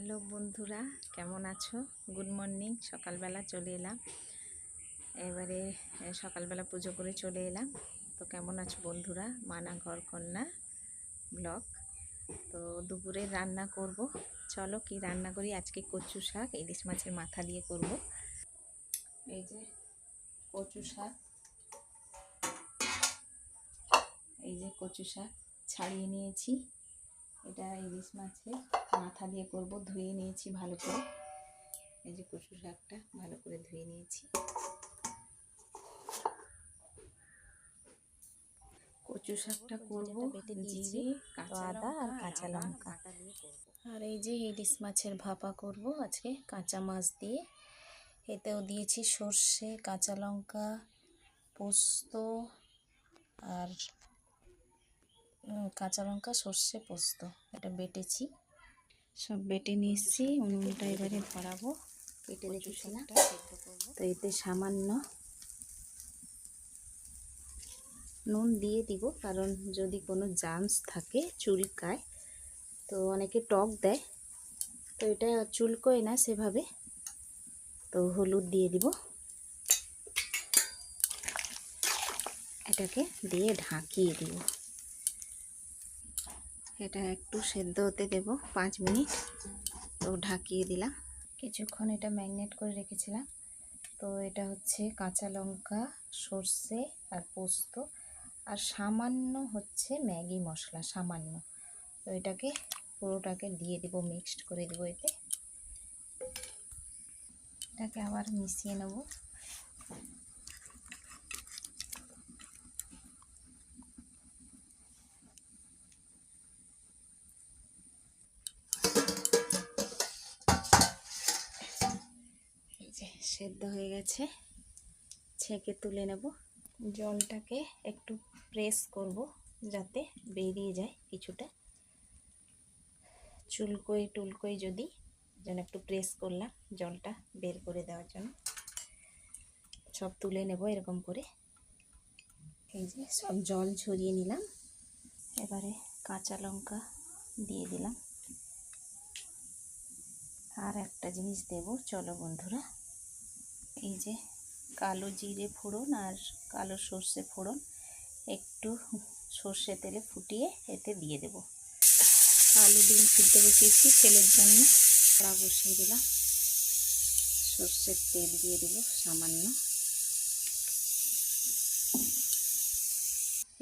Hello বন্ধুরা, কেমন আছো? গুড মর্নিং সকালবেলা চলে এলাম। এবারে সকালবেলা পুজো করে চলে এলাম। তো কেমন আছো বন্ধুরা? মানা ঘর কন্যা ব্লগ। তো দুপুরে রান্না করব। চলো কি রান্না করি? আজকে কচু শাক, ইলিশ মাছের মাথা দিয়ে করব। এই যে কচু শাক। এই যে কচু শাক ছাড়িয়ে নিয়েছি। এটা ইলিশ মাছের মাথা দিয়ে করব ধুয়ে নিয়েছি ভালো করে। এই যে কচু শাকটা ভালো করে ধুয়ে নিয়েছি। কচু শাকটা করব জিরে কাঁচা আদা আর কাঁচা লঙ্কা। আর এই যে ইলিশ মাছের ভাপা করব আজকে কাঁচা মাছ দিয়ে। এতেও দিয়েছি সর্ষে কাঁচা লঙ্কা পোস্ত আর কাঁচা লঙ্কা সর্ষে পোস্ত এটা বেটেছি। সব বেটে নিয়ে এসেছি উনুনটা এবারে ধরাবো কেটে রেখেছিলাম তো এতে সামান্য নুন দিয়ে দিব কারণ যদি কোনো জামস থাকে চুলকায় তো অনেকে টক দেয়। তো এটা চুলকোয় না সেভাবে তো হলুদ দিয়ে দিব। এটাকে দিয়ে ঢাকিয়ে দিব। এটা একটু সেদ্ধ হতে দেব, পাঁচ মিনিট। তো ঢাকিয়ে দিলাম। কিছুক্ষণ এটা ম্যাগনেট করে রেখেছিলাম। তো এটা হচ্ছে কাঁচা লঙ্কা, সর্ষে আর পোস্ত। আর সামান্য হচ্ছে ম্যাগি মশলা, সামান্য। তো এটাকে পুরোটাকে দিয়ে দেব, মিক্সড করে দেবো এতে। এটাকে আবার মিশিয়ে নেব। গেছে ছেঁকে তুলে নেব। জলটাকে একটু প্রেস করব যাতে বেরিয়ে যায় কিছুটা। চুলকোই টুলকোই যদি যেন একটু প্রেস করলাম জলটা বের করে দেওয়ার জন্য। সব তুলে নেব এরকম করে। এই যে সব জল ঝরিয়ে নিলাম। এবারে কাঁচা লঙ্কা দিয়ে দিলাম। আর একটা জিনিস দেব। চলো বন্ধুরা। এই যে কালো জিরে ফোড়ন আর কালো সর্ষে ফোড়ন, একটু সর্ষে তেলে ফুটিয়ে এতে দিয়ে দেব। আলু ডিম সিদ্ধ বসিয়েছি, তেলের জন্য কড়া বসিয়ে দিলাম। সর্ষের তেল দিয়ে দেব সামান্য।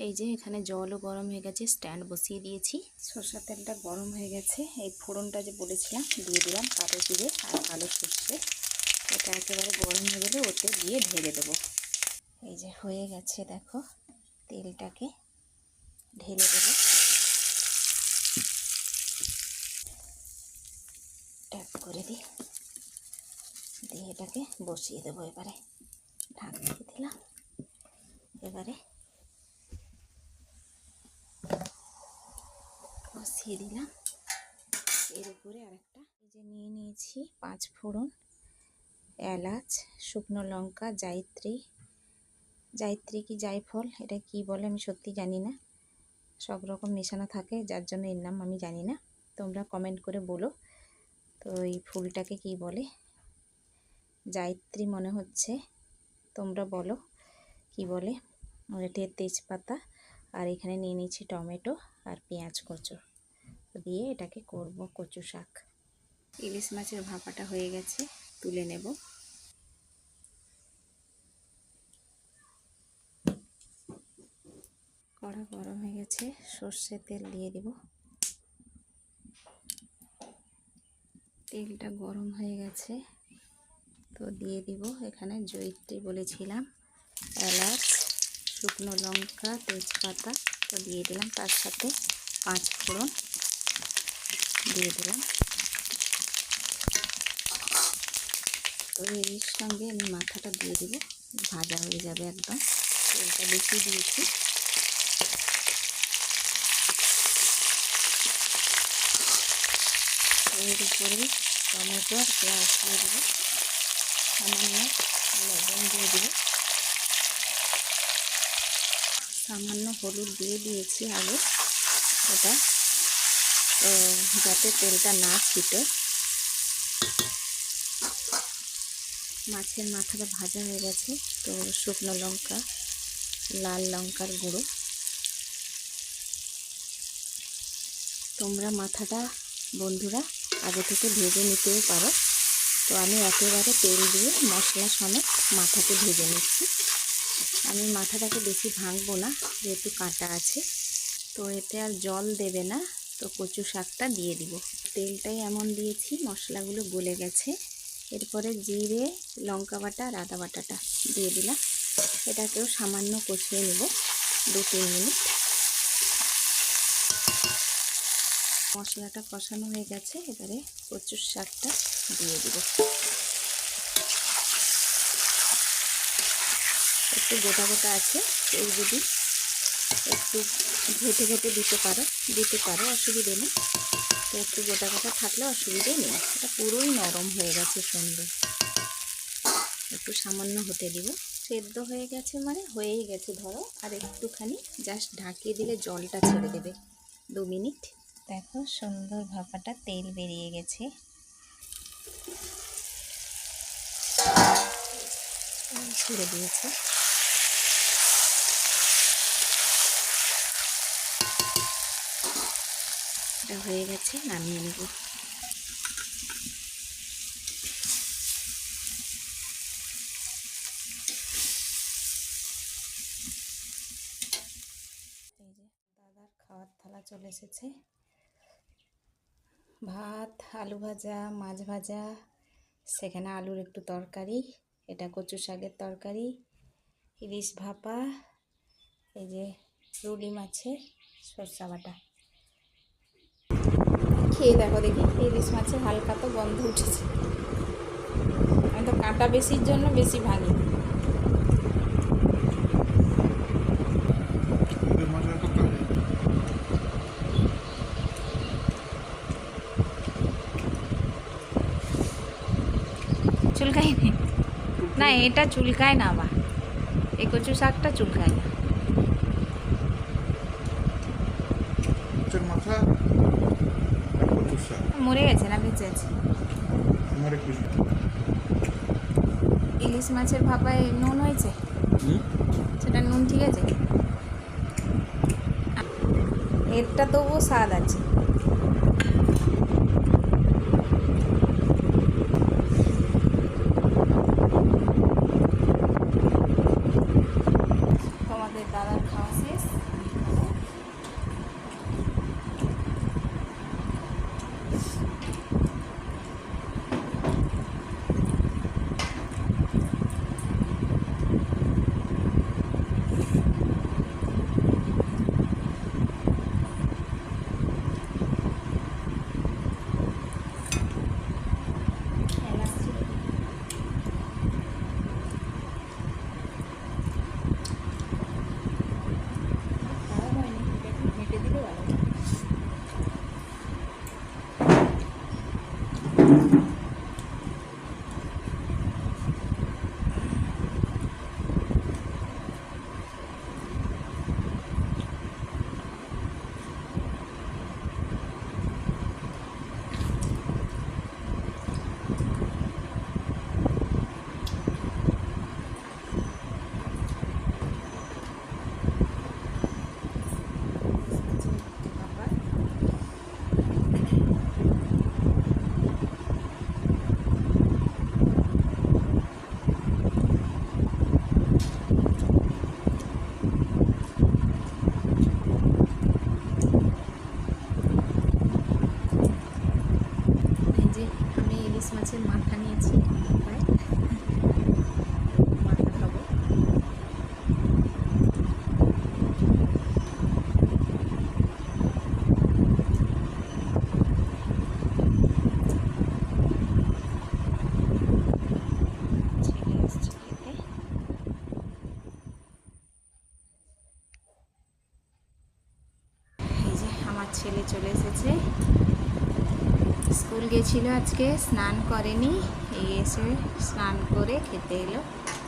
এই যে এখানে জলও গরম হয়ে গেছে, স্ট্যান্ড বসিয়ে দিয়েছি। সর্ষের তেলটা গরম হয়ে গেছে, এই ফোড়নটা যে বলেছিলাম, দিয়ে দিলাম কালো জিরে আর কালো সর্ষে। এটা একেবারে গরম হয়ে গেলে ওতে দিয়ে ঢেলে দেবো। এই যে হয়ে গেছে দেখো, তেলটাকে ঢেলে দেবো। ট্যাপ করে দিই। দিয়ে এটাকে বসিয়ে দেবো এবারে। ঢাক দিয়ে দিলাম। এবারে বসিয়ে দিলাম। এর উপরে আরেকটা যে নিয়ে নিয়েছি পাঁচ ফোড়ন। এলাচ, শুকনো লঙ্কা, জায়ত্রী। জায়ত্রী কি জায়ফল? এটা কি বলে আমি সত্যি জানি না। সব রকম মেশানো থাকে, যার জন্য এর নাম আমি জানি না। তোমরা কমেন্ট করে বলো। তো এই ফুলটাকে কি বলে? জায়ত্রী মনে হচ্ছে। তোমরা বলো কি বলে? এটি তেজপাতা আর এখানে নিয়ে নিয়েছি টমেটো আর পেঁয়াজ কচু। দিয়ে এটাকে করব কচু শাক। ইলিশ মাছের ভাপাটা হয়ে গেছে। তুলে নেব। কড়া গরম হয়ে গেছে, সর্ষের তেল দিয়ে দিব। তেলটা গরম হয়ে গেছে, তো দিয়ে দিব। এখানে জৈত্রী বলেছিলাম, এলাচ, শুকনো লঙ্কা, তেজপাতা, তো দিয়ে দিলাম। তার সাথে পাঁচ ফোড়ন দিয়ে দিলাম। তো এর সঙ্গে আমি মাথাটা দিয়ে দিব, ভাজা হয়ে যাবে একদম। তেলটা বেশি দিয়েছি। এর উপরে টমেটো আর পেঁয়াজ দিয়ে দেবো। সামান্য লবণ দিয়ে দেবো। সামান্য হলুদ দিয়ে দিয়েছি ওটা তো যাতে তেলটা না ছিটে। মাছের মাথাটা ভাজা হয়ে গেছে, তো শুকনো লঙ্কা, লাল লঙ্কার গুঁড়ো। তোমরা মাথাটা বন্ধুরা আগে থেকে ভেজে নিতেও পারো। তো আমি একেবারে তেল দিয়ে মশলা সমেত মাথাকে ভেজে নিচ্ছি। আমি মাথাটাকে বেশি ভাঙবো না, যেহেতু কাঁটা আছে। তো এতে আর জল দেবে না, তো কচু শাকটা দিয়ে দিব। তেলটাই এমন দিয়েছি, মশলাগুলো গলে গেছে। এরপরে জিরে, লঙ্কা বাটা আর আদা বাটাটা দিয়ে দিলাম। এটাকেও সামান্য কষিয়ে নেব দু তিন মিনিট। মশলাটা কষানো হয়ে গেছে, এবারে কচুর শাকটা দিয়ে দিব। একটু গোটা গোটা আছে কেউ যদি একটু ঘেটে ঘেটে দিতে পারো দিতে পারো, অসুবিধে নেই। তো একটু গোটা গোটা থাকলে অসুবিধে নেই। এটা পুরোই নরম হয়ে গেছে সুন্দর। একটু সামান্য হতে দিব। সেদ্ধ হয়ে গেছে মানে হয়েই গেছে ধরো। আর একটুখানি জাস্ট ঢাকিয়ে দিলে জলটা ছেড়ে দেবে। দু মিনিট। দেখো সুন্দর ভাপাটা তেল বেরিয়ে গেছে। ছেড়ে দিয়েছে। এটা হয়ে গেছে, নামিয়ে নেব। এই যে দাদার খাওয়ার থালা চলে এসেছে। ভাত, আলু ভাজা, মাছ ভাজা, সেখানে আলুর একটু তরকারি, এটা কচু শাকের তরকারি, ইলিশ ভাপা, এই যে রুলি মাছের সরষা বাটা। খেয়ে দেখো দেখি। ইলিশ মাছের হালকা তো গন্ধ উঠেছে। আমি তো কাঁটা বেশির জন্য বেশি ভাঙি। চুলকাই না এটা চুলকায় না আবার এই কচু শাকটা চুলকায় না মাছের মাথা আর কচুর শাক মরে গেছে না বেঁচে আছে? ইলিশ মাছের ভাপায় নুন হয়েছে? সেটা নুন ঠিক আছে? এরটা তবুও স্বাদ আছে। ছেলে চলে এসেছে। স্কুল গেছিল আজকে স্নান করেনি এই এসে স্নান করে খেতে এলো।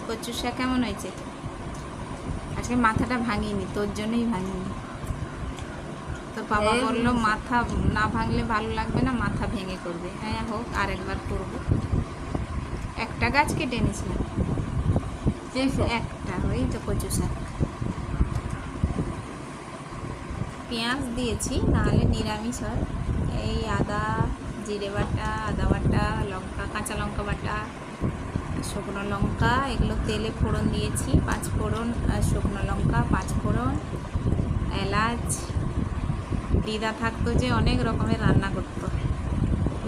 কচু শাক কেমন হয়েছে? আজকে মাথাটা ভাঙিনি তোর জন্যই ভাঙিনি। তো বাবা বলল মাথা না ভাঙলে ভালো লাগবে না মাথা ভেঙে করবে হ্যাঁ হোক আরেকবার করব। একটা গাছ কেটে এনেছিলাম। একটা ওই তো কচু শাক। পেঁয়াজ দিয়েছি, নাহলে নিরামিষ হয়। এই আদা জিরে বাটা, আদা বাটা, লঙ্কা, কাঁচা লঙ্কা বাটা, শুকনো লঙ্কা, এগুলো তেলে ফোড়ন দিয়েছি। পাঁচ ফোড়ন শুকনো লঙ্কা, পাঁচ ফোড়ন, এলাচ। দিদা থাকতো যে অনেক রকমের রান্না করতো।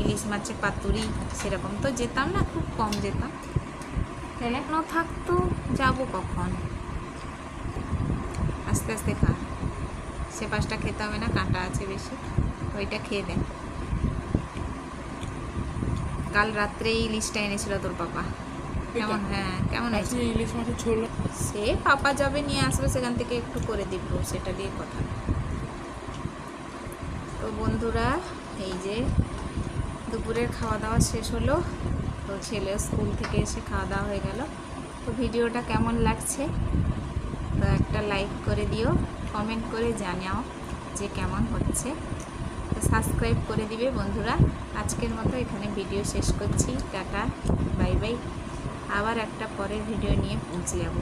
ইলিশ মাছের পাতুরি, সেরকম তো যেতাম না, খুব কম যেতাম। এখনও থাকতো, যাব কখন? আস্তে আস্তে খা সে পাশটা খেতে হবে না কাঁটা আছে বেশি ওইটা খেয়ে দেন কাল রাত্রে ইলিশটা এনেছিল তোর পাপা। কেমন? হ্যাঁ কেমন আছে ইলিশ মাছের ঝোল। সে পাপা যাবে নিয়ে আসবে সেখান থেকে একটু করে দিব সেটা দিয়ে কথা। তো বন্ধুরা এই যে দুপুরের খাওয়া দাওয়া শেষ হলো তো ছেলে স্কুল থেকে এসে খাওয়া দাওয়া হয়ে গেল। তো ভিডিওটা কেমন লাগছে? তো একটা লাইক করে দিও কমেন্ট করে জানাও যে কেমন হচ্ছে। সাবস্ক্রাইব করে দিবে বন্ধুরা। আজকের মতো এখানে ভিডিও শেষ করছি। টাটা বাই বাই আবার একটা পরের ভিডিও নিয়ে পৌঁছে যাব।